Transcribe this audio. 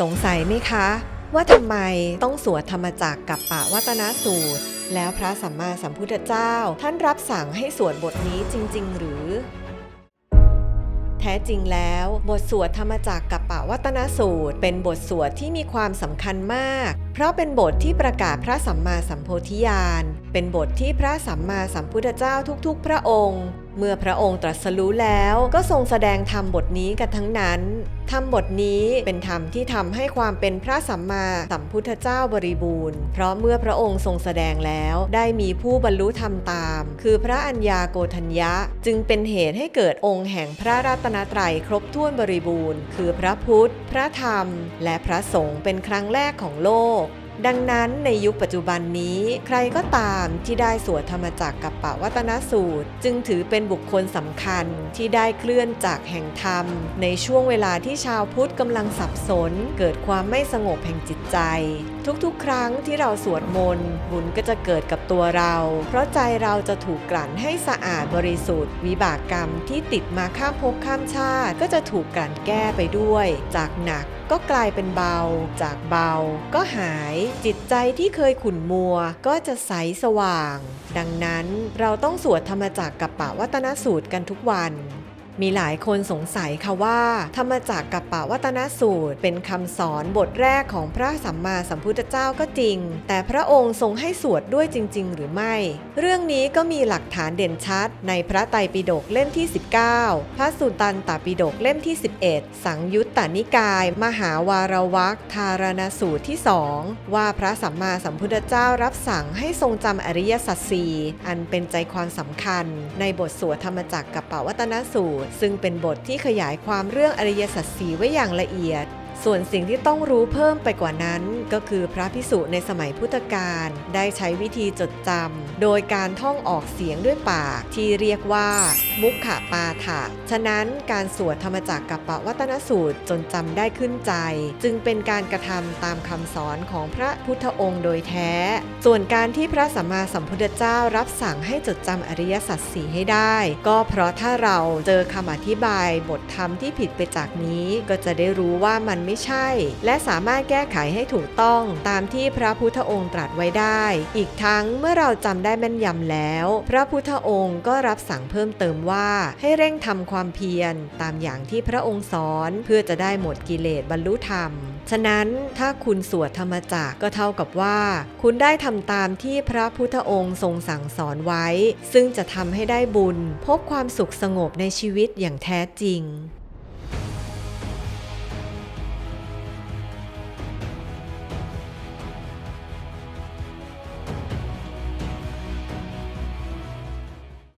สงสัยไหมคะ ว่าทำไมต้องสวดธรรมจักรกับปะวัตนสูตร แล้วพระสัมมาสัมพุทธเจ้า ท่านรับสั่งให้สวดบทนี้จริง ๆ หรือ แท้จริงแล้ว บทสวดธรรมจักรกับปะวัตนสูตร เป็นบทสวดที่มีความสำคัญมาก เพราะเป็นบทที่ประกาศพระสัมมาสัมโพธิญาณ เป็นบทที่พระสัมมาสัมพุทธเจ้าทุกๆ พระองค์ เมื่อพระองค์ตรัสรู้แล้วก็ทรงแสดงธรรมบทนี้กันทั้งนั้น ธรรมบทนี้เป็นธรรมที่ทำให้ความเป็นพระสัมมาสัมพุทธเจ้าบริบูรณ์ เพราะเมื่อพระองค์ทรงแสดงแล้วได้มีผู้บรรลุธรรมตาม คือพระอัญญาโกฏัญญะจึงเป็นเหตุให้เกิดองค์แห่งพระรัตนตรัยครบถ้วนบริบูรณ์ คือพระพุทธ พระธรรม และพระสงฆ์เป็นครั้งแรกของโลก ดังนั้นในยุคปัจจุบันนี้ ใครก็ตามที่ได้สวดธรรมจักรกับปวัตนสูตร จึงถือเป็นบุคคลสำคัญที่ได้เคลื่อนจากแห่งธรรม ในช่วงเวลาที่ชาวพุทธกำลังสับสน เกิดความไม่สงบแห่งจิตใจ ทุกๆ ครั้งที่เราสวดมนต์บุญก็จะเกิดกับตัวเรา เพราะใจเราจะถูกกลั่นให้สะอาดบริสุทธิ์ วิบากกรรมที่ติดมาข้ามภพข้ามชาติ ก็จะถูกกลั่นแก้ไปด้วย จากหนักก็กลายเป็นเบา จากเบาก็หาย จิตใจที่เคยขุ่นมัวก็จะใสสว่าง ดังนั้นเราต้องสวดธรรมจักรกับปะวัตนสูตรกันทุกวัน มีหลายคนสงสัยค่ะว่า ธรรมจักรกับปวัตนสูตร เป็นคำสอนบทแรกของพระสัมมาสัมพุทธเจ้าก็จริง แต่พระองค์ทรงให้สวดด้วยจริง ๆ หรือไม่ เรื่องนี้ก็มีหลักฐานเด่นชัด ในพระไตรปิฎกเล่มที่ 19 พระสุตันตปิฎกเล่มที่ 11 สังยุตตนิกาย มหาวารวักธารณสูตรที่สองว่าพระสัมมาสัมพุทธเจ้ารับสั่งให้ทรงจำอริยสัจสี่อันเป็นใจความสำคัญ ในบทสวดธรรมจักรกับปวัตนสูตรซึ่งเป็นบทที่ขยายความเรื่องอริยสัจสี่ไว้อย่างละเอียด ส่วนสิ่งที่ต้องรู้เพิ่มไปกว่านั้น ก็คือพระพิสุในสมัยพุทธกาลได้ใช้วิธีจดจำโดยการท่องออกเสียงด้วยปากที่เรียกว่า มุขปาฐะฉะนั้นการสวดธรรมจักรกับปวัตนสูตรจนจำได้ขึ้นใจ จึงเป็นการกระทำตามคำสอนของพระพุทธองค์โดยแท้ ส่วนการที่พระสัมมาสัมพุทธเจ้ารับสั่งให้จดจำอริยสัจสี่ให้ได้ ก็เพราะถ้าเราเจอคำอธิบายบทธรรมที่ผิดไปจากนี้ก็จะได้รู้ว่ามันไม่ใช่ และสามารถแก้ไขให้ถูกต้องตามที่พระพุทธองค์ตรัสไว้ได้ อีกทั้งเมื่อเราจำได้แม่นยำแล้ว พระพุทธองค์ก็รับสั่งเพิ่มเติมว่า ให้เร่งทำความเพียรตามอย่างที่พระองค์สอนเพื่อจะได้หมดกิเลสบรรลุธรรม ฉะนั้นถ้าคุณสวดธรรมจักรก็เท่ากับว่า คุณได้ทำตามที่พระพุทธองค์ทรงสั่งสอนไว้ ซึ่งจะทำให้ได้บุญ พบความสุขสงบในชีวิตอย่างแท้จริง